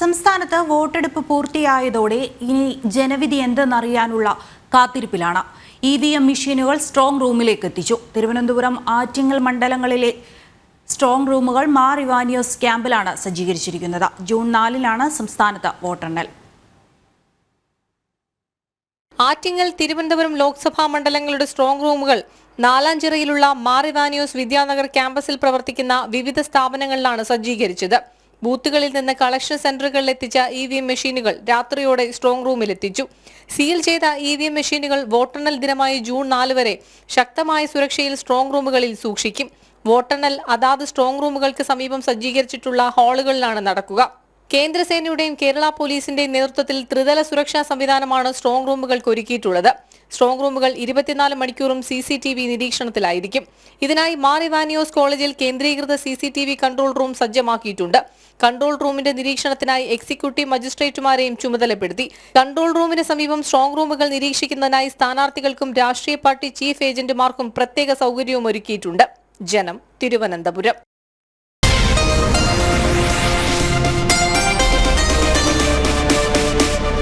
സംസ്ഥാനത്ത് വോട്ടെടുപ്പ് പൂർത്തിയായതോടെ ഇനി ജനവിധി എന്തെന്നറിയാനുള്ള കാത്തിരിപ്പിലാണ്. ഇ വി എം മെഷീനുകൾ സ്ട്രോങ് റൂമിലേക്ക് എത്തിച്ചു. തിരുവനന്തപുരം ആറ്റിങ്ങൽ മണ്ഡലങ്ങളിലെ സ്ട്രോങ് റൂമുകൾ മാർ ഇവാനിയോസ് ക്യാമ്പിലാണ് സജ്ജീകരിച്ചിരിക്കുന്നത്. ജൂൺ നാലിനാണ് സംസ്ഥാനത്ത് വോട്ടെണ്ണൽ. ആറ്റിങ്ങൽ തിരുവനന്തപുരം ലോക്സഭാ മണ്ഡലങ്ങളുടെ സ്ട്രോങ് റൂമുകൾ നാലാഞ്ചിറയിലുള്ള മാറിവാനിയോസ് വിദ്യാനഗർ ക്യാമ്പസിൽ പ്രവർത്തിക്കുന്ന വിവിധ സ്ഥാപനങ്ങളിലാണ് സജ്ജീകരിച്ചത്. ബൂത്തുകളിൽ നിന്ന് കളക്ഷൻ സെന്ററുകളിൽ എത്തിച്ച ഇ വി എം മെഷീനുകൾ രാത്രിയോടെ സ്ട്രോങ് റൂമിലെത്തിച്ചു സീൽ ചെയ്ത ഇ വി എം മെഷീനുകൾ വോട്ടെണ്ണൽ ദിനമായ ജൂൺ നാല് വരെ ശക്തമായ സുരക്ഷയിൽ സ്ട്രോങ് റൂമുകളിൽ സൂക്ഷിക്കും. വോട്ടെണ്ണൽ അതാത് സ്ട്രോങ് റൂമുകൾക്ക് സമീപം സജ്ജീകരിച്ചിട്ടുള്ള ഹാളുകളിലാണ് നടക്കുക. കേന്ദ്രസേനയുടെയും കേരള പോലീസിന്റെയും നേതൃത്വത്തിൽ ത്രിതല സുരക്ഷാ സംവിധാനമാണ് സ്ട്രോങ് റൂമുകൾക്ക് ഒരുക്കിയിട്ടുള്ളത്. സ്ട്രോങ് റൂമുകൾ ഇരുപത്തിനാല് മണിക്കൂറും സി സി ടി വി നിരീക്ഷണത്തിലായിരിക്കും. ഇതിനായി മാർ ഇവാനിയോസ് കോളേജിൽ കേന്ദ്രീകൃത C C T V control room സജ്ജമാക്കിയിട്ടുണ്ട്. കൺട്രോൾ റൂമിന്റെ നിരീക്ഷണത്തിനായി എക്സിക്യൂട്ടീവ് മജിസ്ട്രേറ്റുമാരെയും ചുമതലപ്പെടുത്തി. കൺട്രോൾ റൂമിന് സമീപം സ്ട്രോങ് റൂമുകൾ നിരീക്ഷിക്കുന്നതിനായി സ്ഥാനാർത്ഥികൾക്കും രാഷ്ട്രീയ പാർട്ടി ചീഫ് ഏജന്റുമാർക്കും പ്രത്യേക സൗകര്യവും ഒരുക്കിയിട്ടുണ്ട്. ജനം തിരുവനന്തപുരം.